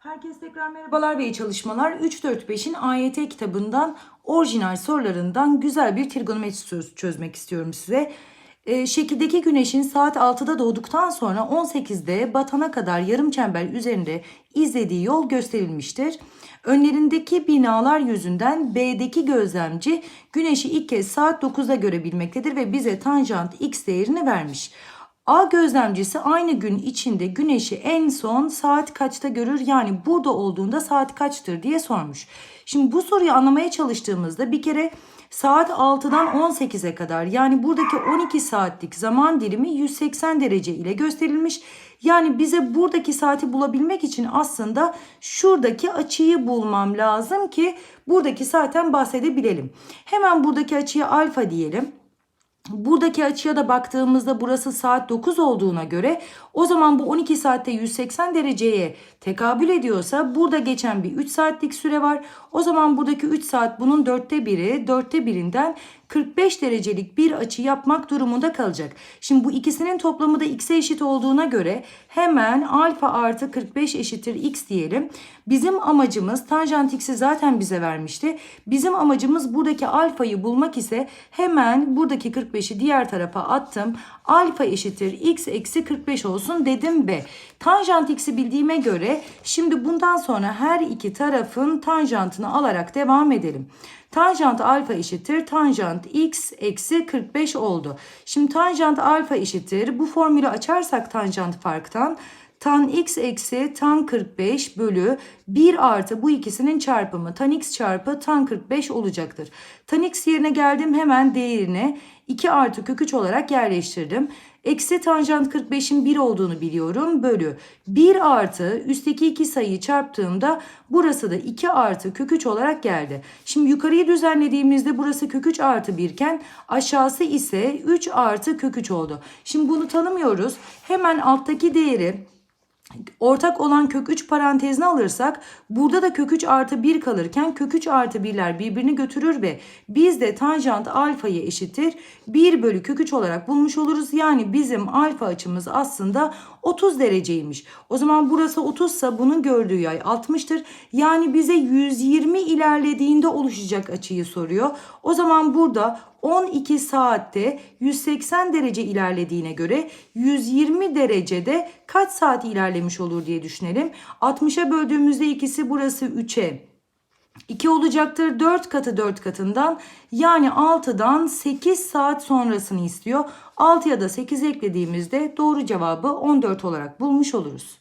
Herkese tekrar merhabalar ve iyi çalışmalar. 3-4-5'in AYT kitabından orijinal sorularından güzel bir trigonometri çözmek istiyorum size. Ee, şekildeki güneşin saat 6'da doğduktan sonra 18'de batana kadar yarım çember üzerinde izlediği yol gösterilmiştir. Önlerindeki binalar yüzünden B'deki gözlemci güneşi ilk kez saat 9'da görebilmektedir ve bize tanjant x değerini vermiş. A gözlemcisi aynı gün içinde güneşi en son saat kaçta görür? Yani burada olduğunda saat kaçtır diye sormuş. Şimdi bu soruyu anlamaya çalıştığımızda bir kere saat 6'dan 18'e kadar yani buradaki 12 saatlik zaman dilimi 180 derece ile gösterilmiş. Yani bize buradaki saati bulabilmek için aslında şuradaki açıyı bulmam lazım ki buradaki saatten bahsedebilelim. Hemen buradaki açıya alfa diyelim. Buradaki açıya da baktığımızda burası saat 9 olduğuna göre o zaman bu 12 saatte 180 dereceye tekabül ediyorsa burada geçen bir 3 saatlik süre var. O zaman buradaki 3 saat bunun dörtte biri, dörtte birinden 45 derecelik bir açı yapmak durumunda kalacak. Şimdi bu ikisinin toplamı da x'e eşit olduğuna göre hemen alfa artı 45 eşittir x diyelim. Bizim amacımız tanjant x'i zaten bize vermişti. Bizim amacımız buradaki alfayı bulmak ise hemen buradaki 45'i diğer tarafa attım. Alfa eşittir x eksi 45 olsun dedim ve tanjant x'i bildiğime göre şimdi bundan sonra her iki tarafın tanjantını alarak devam edelim. Tanjant alfa eşittir tanjant x eksi 45 oldu. Şimdi tanjant alfa eşittir bu formülü açarsak tanjant farktan tan x eksi tan 45 bölü 1 artı bu ikisinin çarpımı tan x çarpı tan 45 olacaktır. Tan x yerine geldim hemen değerini 2 artı kök 3 olarak yerleştirdim. Eksi tanjant 45'in 1 olduğunu biliyorum. Bölü 1 artı üstteki iki sayıyı çarptığımda burası da 2 artı kök 3 olarak geldi. Şimdi yukarıyı düzenlediğimizde burası kök 3 artı 1 iken aşağısı ise 3 artı kök 3 oldu. Şimdi bunu tanımıyoruz. Hemen alttaki değeri ortak olan kök 3 parantezine alırsak burada da kök 3 artı 1 kalırken kök 3 artı 1'ler birbirini götürür ve biz de tanjant alfayı eşittir 1 bölü kök 3 olarak bulmuş oluruz. Yani bizim alfa açımız aslında 30 dereceymiş. O zaman burası 30 ise bunun gördüğü yay 60'tır. Yani bize 120 ilerlediğinde oluşacak açıyı soruyor. O zaman burada 12 saatte 180 derece ilerlediğine göre 120 derecede kaç saat ilerlemiş olur diye düşünelim. 60'a böldüğümüzde ikisi burası 3'e 2 olacaktır 4 katı 4 katından yani 6'dan 8 saat sonrasını istiyor. 6'ya da 8 eklediğimizde doğru cevabı 14 olarak bulmuş oluruz.